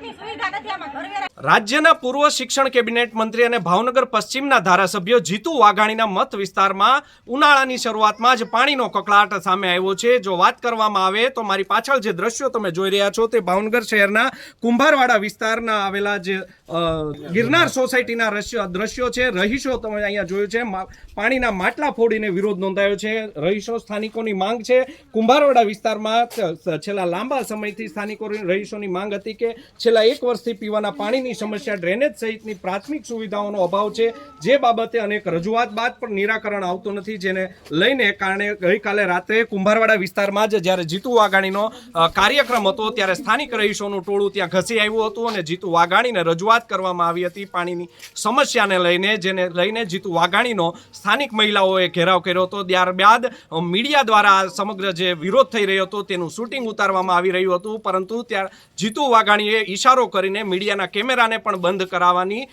જાતની સુવિધા નથી આમાં ઘરવેરા રાજ્યના પૂર્વ શિક્ષણ કેબિનેટ મંત્રી અને ભાવનગર પશ્ચિમના ધારાસભ્ય જીતુ વાઘાણીના મત વિસ્તારમાં ઉનાળાની શરૂઆતમાં જ પાણીનો કકળાટ સામે આવ્યો છે. જો વાત કરવામાં આવે તો મારી પાછળ જે દ્રશ્યો તમે જોઈ રહ્યા છો તે ભાવનગર શહેરના કુંભારવાડા વિસ્તારના આવેલા જે ગિરનાર સોસાયટીના દ્રશ્યો છે. રહીશો તમે અહીંયા જોયું છે. પાણીના માટલા ફોડીને વિરોધ નોંધાયો છે. રહીશો સ્થાનિકોની માંગ છે. કુંભારવાડા વિસ્તારમાં છેલ્લા લાંબા સમયથી સ્થાનિકો રહીશોની માંગ હતી કે છેલ્લા એક વર્ષથી પીવાના પાણીની સમસ્યા ડ્રેનેજ સહિતની પ્રાથમિક સુવિધાઓનો અભાવ છે. જે બાબતે અનેક રજૂઆત બાદ પણ નિરાકરણ આવતું નથી, જેને લઈને કારણે ગઈકાલે રાત્રે કુંભારવાડા વિસ્તારમાં જ જ્યારે જીતુ વાઘાણીનો કાર્યક્રમ હતો, ત્યારે સ્થાનિક રહીશોનું ટોળું ત્યાં ઘસી આવ્યું હતું અને જીતુ વાઘાણીને રજૂઆત કરવામાં આવી હતી પાણીની સમસ્યાને લઈને, જેને લઈને જીતુ વાઘાણીનો સ્થાનિક મહિલાઓએ ઘેરાવ કર્યો હતો. ત્યારબાદ મીડિયા દ્વારા સમગ્ર જે વિરોધ થઈ રહ્યો હતો તેનું શૂટિંગ ઉતારવામાં આવી રહ્યું હતું. પરંતુ ત્યાં જીતુ વાઘાણીએ ઈશારો કરીને મીડિયાના કેમેરાને પણ બંધ કરાવવાની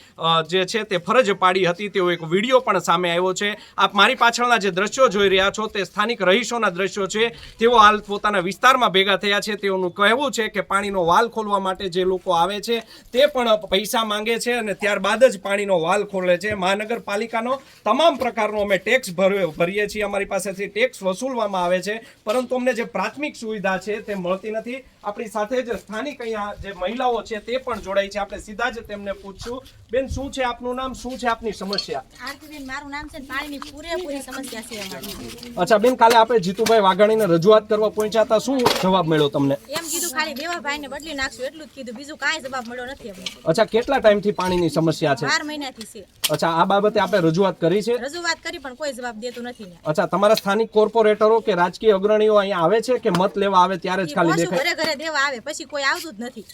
જે છે તે ફરજ પાડી હતી, તેવો એક વીડિયો પણ સામે આવ્યો છે. આપ મારી પાછળના જે દ્રશ્યો જોઈ રહ્યા છો તે સ્થાનિક રહીશોના દ્રશ્યો છે. તેઓ હાલ પોતાના વિસ્તારમાં ભેગા થયા છે. તેઓનું કહેવું છે કે પાણીનો વાલ ખોલવા માટે જે લોકો આવે છે, તે પણ પૈસા માંગે છે અને ત્યારબાદ જ પાણીનો વાલ ખોલે છે. મહાનગરપાલિકાનો તમામ પ્રકારનો અમે ટેક્સ ભરીએ છીએ. અમારી પાસેથી ટેક્સ વસૂલવામાં આવે છે. પરંતુ અમને જે પ્રાથમિક સુવિધા છે તે મળતી નથી. આપણી સાથે જ સ્થાનિક અહીંયા જે મહિલાઓ છે તે પણ જોડાઈ છે. આપણે સીધા જ તેમને પૂછશું બેન શું છે આપનું નામ? શું છે આપની સમસ્યા? આરતીબેન મારું નામ છે પાણીની પૂરેપૂરી સમસ્યા છે અમારી. અચ્છા બેન કાલે આપણે જીતુભાઈ વાઘાણીને રજૂઆત કરવા પહોંચ્યા હતા. શું જવાબ મળ્યો તમને? એમ કીધું ખાલી દેવા ભાઈને બદલી નાખશું. એટલું જ કીધું. બીજું કાંઈ જવાબ મળ્યો નથી અમને. અચ્છા કેટલા ટાઈમથી પાણીની સમસ્યા છે? 12 મહિનાથી છે. અચ્છા આ બાબતે આપણે રજૂઆત કરી છે? રજૂઆત કરી પણ કોઈ જવાબ દેતું નથી અચ્છા તમારા સ્થાનિક કોર્પોરેટરો કે રાજકીય અગ્રણીઓ અહીંયા આવે છે કે મત લેવા આવે ત્યારે જ ખાલી દેખાય? ઘરે ઘરે દેવા આવે પછી કોઈ આવતું જ નથી.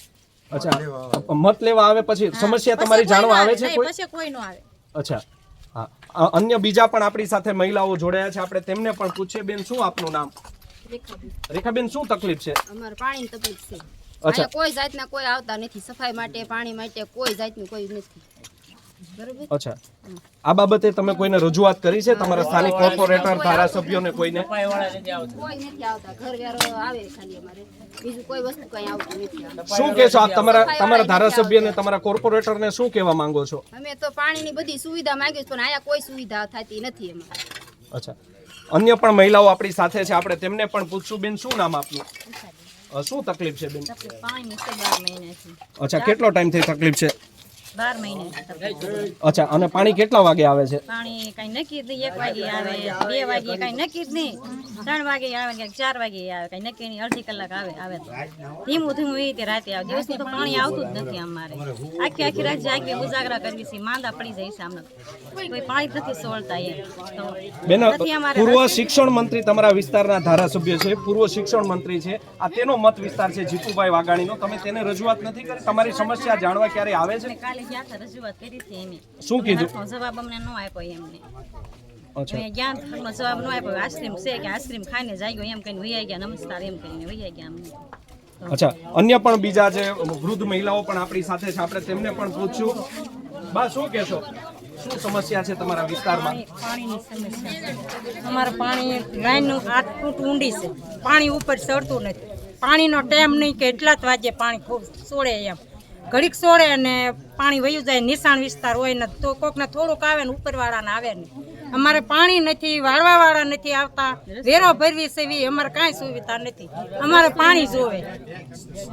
અચ્છા મત લેવા આવે. પછી સમસ્યા તમારી જાણવા આવે છે કોઈ? પછી કોઈ નો આવે. અચ્છા હા. અન્ય બીજા પણ આપણી સાથે મહિલાઓ જોડાયા છે. આપણે તેમને પણ પૂછીએ. બેન શું આપનું નામ? રેખાબેન શું તકલીફ છે? અમારે પાણીની તકલીફ છે. અચ્છા. કોઈ જાતના કોઈ આવતા નથી. સફાઈ માટે પાણી માટે કોઈ જાતનું કોઈ નથી. અચ્છા. આ બાબતે તમે કોઈને રજૂઆત કરી છે? તમારા સ્થાનિક કોર્પોરેટર ધારાસભ્યોને કોઈને? કોઈ નથી આવતા. ઘર વેરો આવે ખાલી અમારે. બીજું કોઈ વસ્તુ કઈ આવતું નથી શું કહેશો આપ? તમારા તમારા ધારાસભ્યને તમારા કોર્પોરેટરને શું કહેવા માંગો છો? અમે તો પાણીની બધી સુવિધા માંગી પણ અહીંયા કોઈ સુવિધા થતી નથી એમાં. અચ્છા. અન્ય પણ મહિલાઓ આપણી સાથે છે. આપણે તેમને પણ પૂછશું. બેન શું નામ આપનું? શું તકલીફ છે બેન? અચ્છા કેટલો ટાઈમથી તકલીફ છે? બાર અચ્છા અને પાણી કેટલા વાગે આવે છે? પાણી કઈ નક્કી નહીં એક વાગે આવે બે વાગે કઈ નક્કી જ નહીં ત્રણ વાગે આવે કે ચાર વાગે આવે કઈ નક્કી નહીં અડધી કલાક આવે આવે ધીમું ધીમું એ રીતે રાતે આવે દિવસનું તો પાણી આવતું જ નથી અમારે. આખી આખી રાત જાગીએ ઉજાગરા કરવી છે માંદા પડી જાય છે અમને કોઈ પાણી નથી સોળતા એ તો બેન પૂર્વ શિક્ષણ મંત્રી તમારા વિસ્તારના ધારાસભ્ય છે પૂર્વ શિક્ષણ મંત્રી છે. આ તેનો મત વિસ્તાર છે જીતુભાઈ વાઘાણીનો. તમે તેને રજૂઆત નથી કરી? તમારી સમસ્યા જાણવા ક્યારે આવે છે? ગયા હતા રજૂઆત કરી હતી એની. શું કીધું? જવાબ અમને ન આપ્યો એમને. અચ્છા. જ્ઞાન હરખનો જવાબ ન આપ્યો આઈસ્ક્રીમ છે કે આઈસ્ક્રીમ ખાઈને જાગ્યો એમ કહીને વૈયા ગયા નમસ્કાર એમ કહીને વૈયા ગયા અમને. અચ્છા અન્ય પણ બીજા જે વૃદ્ધ મહિલાઓ પણ આપણી સાથે છે આપણે તેમને પણ પૂછ્યું. બા શું કહેશો? શું સમસ્યા છે તમારા વિસ્તારમાં? પાણીની સમસ્યા. છે અમારે પાણી લાઈનનું આઠ ફૂટ ઊંડી છે. પાણી ઉપર ચડતું નથી. પાણીનો ટાઈમ નહીં કે એટલા જ વાગે પાણી ખૂબ છોડે એમ. ઘડીક સોડે ને પાણી વયું જાય નિશાણ વિસ્તાર હોય ને તો કોકને થોડુંક આવે ને ઉપરવાળાને આવે ને. અમારે પાણી નથી વાળવાવાળા નથી આવતા વેરો ભરવી સેવી અમારે કાંઈ સુવિધા નથી. અમારે પાણી જોવે.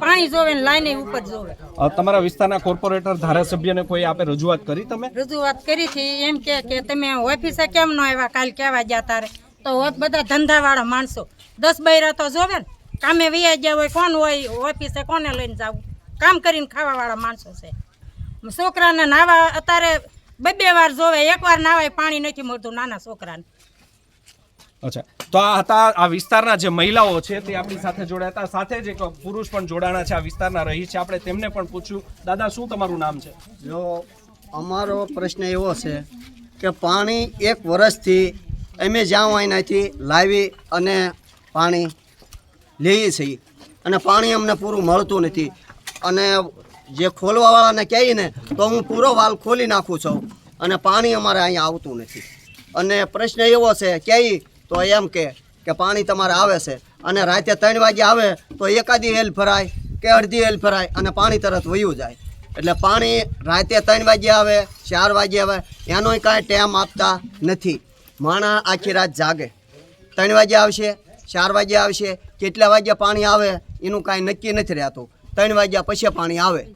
પાણી જોવે ને લાઈને ઉપર જોવે. તમારા વિસ્તારના કોર્પોરેટર ધારાસભ્યને કોઈ આપે રજૂઆત કરી તમે? રજૂઆત કરી હતી એમ કે કે તમે ઓફિસે કેમ ન આવ્યા કાલ કહેવા ગયા તારે? તો હોત બધા ધંધાવાળા માણસો. દસ બૈરા તો જોવે ને કામે વૈયા ગયા હોય કોણ હોય ઓફિસે કોને લઈને જવું? કામ કરીને ખાવાવાળા માણસો છે. છોકરાને નાવા અત્યારે બે બે વાર જોવે એક વાર નાવાય પાણી નથી મળતું નાના છોકરાને. અચ્છા. તો આ હતા આ વિસ્તારના જે મહિલાઓ છે તે આપણી સાથે જોડાયા હતા. સાથે જ એક પુરુષ પણ જોડાણા છે આ વિસ્તારના રહી છે. આપણે તેમને પણ પૂછ્યું. દાદા શું તમારું નામ છે? જો અમારો પ્રશ્ન એવો છે કે પાણી એક વર્ષથી અમે જ્યાં અહીંયાથી લાવી અને પાણી લઈએ છીએ. અને પાણી અમને પૂરું મળતું નથી. અને જે ખોલવાવાળાને કહીને તો હું પૂરો વાલ ખોલી નાખું છું. અને પાણી અમારે અહીંયા આવતું નથી. અને પ્રશ્ન એવો છે કહી તો એમ કે કે પાણી તમારે આવે છે. અને રાતે ત્રણ વાગે આવે, તો એકાદી હેલ ભરાય કે અડધી એલ ફરાય અને પાણી તરત વયું જાય. એટલે પાણી રાતે ત્રણ વાગે આવે, ચાર વાગે આવે, એનોય કાંઈ ટેમ આપતા નથી. માણા આખી રાત જાગે. ત્રણ વાગે આવશે, ચાર વાગે આવશે, કેટલા વાગે પાણી આવે, એનું કાંઈ નક્કી નથી રહેતું. ત્રણ વાગ્યા પછી પાણી આવે.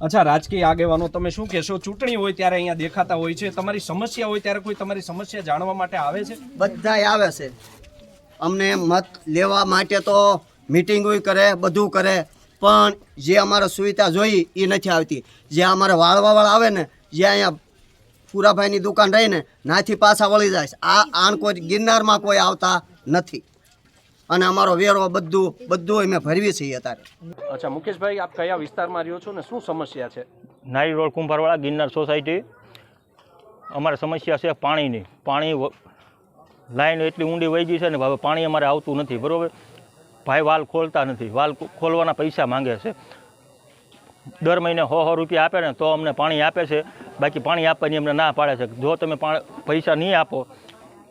અચ્છા રાજકીય આગેવાનો તમે શું કહેશો? ચૂંટણી હોય ત્યારે અહીંયા દેખાતા હોય છે. તમારી સમસ્યા હોય ત્યારે કોઈ તમારી સમસ્યા જાણવા માટે આવે છે? બધા આવે છે. અમને મત લેવા માટે તો મિટિંગો કરે બધું કરે પણ જે અમારે સુવિધા જોઈ એ નથી આવતી. જે અમારે વાળવાવાળા આવે ને જે અહીંયા પુરાભાઈની દુકાન રહીને નાથી પાછા વળી જાય છે. આ આણ કોઈ ગિરનારમાં કોઈ આવતા નથી. અને અમારો વેરો બધું બધું અમે ભરવી છીએ અત્યારે. અચ્છા મુકેશભાઈ આપ કયા વિસ્તારમાં રહ્યો છો ને શું સમસ્યા છે? નારી રોડ કુંભારવાળા ગિરનાર સોસાયટી. અમારે સમસ્યા છે પાણીની. પાણી લાઈન એટલી ઊંડી વહી ગઈ છે ને હવે પાણી અમારે આવતું નથી બરાબર? ભાઈ વાલ ખોલતા નથી. વાલ ખોલવાના પૈસા માંગે છે. દર મહિને સો સો રૂપિયા આપે ને તો અમને પાણી આપે છે. બાકી પાણી આપવાની અમને ના પાડે છે. જો તમે પૈસા નહીં આપો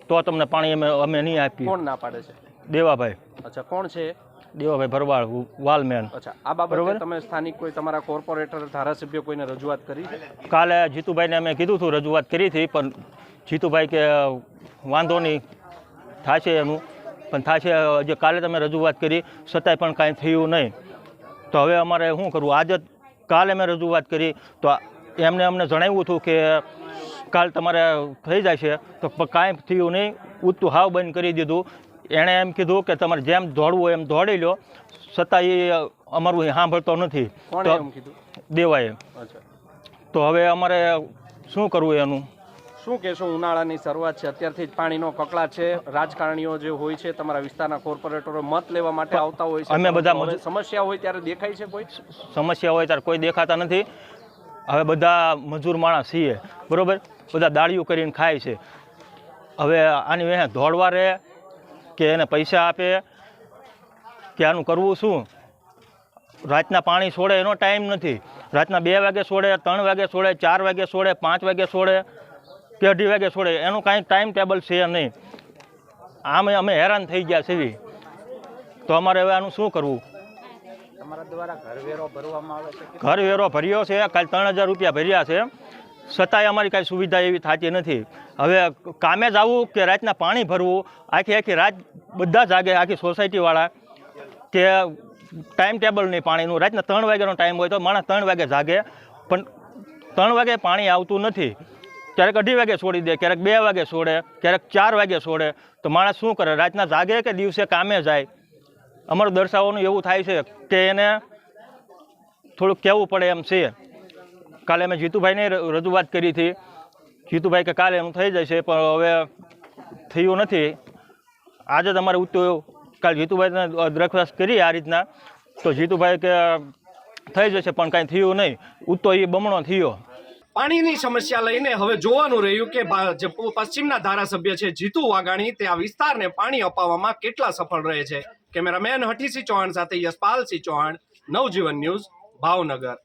તો તમને પાણી અમે અમે નહીં આપીએ. કોણ ના પાડે છે? દેવાભાઈ. અચ્છા કોણ છે? દેવાભાઈ ભરવાડ વાલમેન. અચ્છા આ બાબતે તમે સ્થાનિક કોઈ તમારા કોર્પોરેટર ધારાસભ્ય કોઈને રજૂઆત કરી? કાલે જીતુભાઈને અમે કીધું હતું રજૂઆત કરી હતી પણ જીતુભાઈ કે વાંધો નહીં થશે એનું. પણ થશે જે કાલે તમે રજૂઆત કરી છતાંય પણ કાંઈ થયું નહીં. તો હવે અમારે શું કરવું? આજે કાલે મેં રજૂઆત કરી. તો એમને અમને જણાવ્યું હતું કે કાલ તમારે થઈ જશે. તો કાંઈ થયું નહીં. ઉતું હાવ બંધ કરી દીધું. એણે એમ કીધું કે તમારે જેમ દોડવું એમ દોડી લો છતાં એ અમારું એ સાંભળતો નથી. તો દેવાય તો હવે અમારે શું કરવું એનું? શું કહેશો ઉનાળાની શરૂઆત છે. અત્યારથી જ પાણીનો કકળા છે. રાજકારણીઓ જે હોય છે તમારા વિસ્તારના કોર્પોરેટરો મત લેવા માટે આવતા હોય છે. અમે બધા સમસ્યા હોય ત્યારે દેખાય છે કોઈ? સમસ્યા હોય ત્યારે કોઈ દેખાતા નથી. હવે બધા મજૂર માણસ છીએ. બરોબર? બધા દાળિયું કરીને ખાય છે. હવે આની વેહે દોડવા રહે કે એને પૈસા આપે કે આનું કરવું શું? રાતના પાણી છોડે એનો ટાઈમ નથી. રાતના બે વાગે છોડે ત્રણ વાગે છોડે ચાર વાગે છોડે પાંચ વાગે છોડે કે અઢી વાગે છોડે એનું કાંઈ ટાઈમ ટેબલ છે નહીં. આમે અમે હેરાન થઈ ગયા છીએ. તો અમારે હવે આનું શું કરવું? ઘર વેરો ભર્યો છે. કાલે ત્રણ હજાર રૂપિયા ભર્યા છે. છતાંય અમારી કાંઈ સુવિધા એવી થતી નથી. હવે કામે જવું કે રાતના પાણી ભરવું, આખી આખી રાત બધા જાગે, આખી સોસાયટીવાળા, કે ટાઈમ ટેબલ નહીં પાણીનું. રાતના ત્રણ વાગ્યાનો ટાઈમ હોય તો માણસ ત્રણ વાગે જાગે, પણ ત્રણ વાગે પાણી આવતું નથી. ક્યારેક અઢી વાગે છોડી દે, ક્યારેક બે વાગે છોડે, ક્યારેક ચાર વાગે છોડે. તો માણસ શું કરે? રાતના જાગે કે દિવસે કામે જાય? અમારું દર્શાવવાનું એવું થાય છે કે એને થોડુંક કહેવું પડે એમ છે. કાલે અમે જીતુભાઈને રજૂઆત કરી હતી. જીતુભાઈ કે કાલે એનું થઈ જશે, પણ હવે થયું નથી. આજે તમારે ઉત્તો કાલે જીતુભાઈને દરખાસ્ત કરી આ રીતના. તો જીતુભાઈ કે થઈ જશે, પણ કાંઈ થયું નહીં. ઉત્તો એ બમણો થયો. પાણીની સમસ્યા લઈને હવે જોવાનું રહ્યું કે પશ્ચિમના ધારાસભ્ય છે જીતુ વાઘાણી, તે આ વિસ્તારને પાણી અપાવવામાં કેટલા સફળ રહે છે? કેમેરામેન હઠીસિંહ ચૌહાણ સાથે યશપાલસિંહ ચૌહાણ, નવજીવન ન્યૂઝ, ભાવનગર.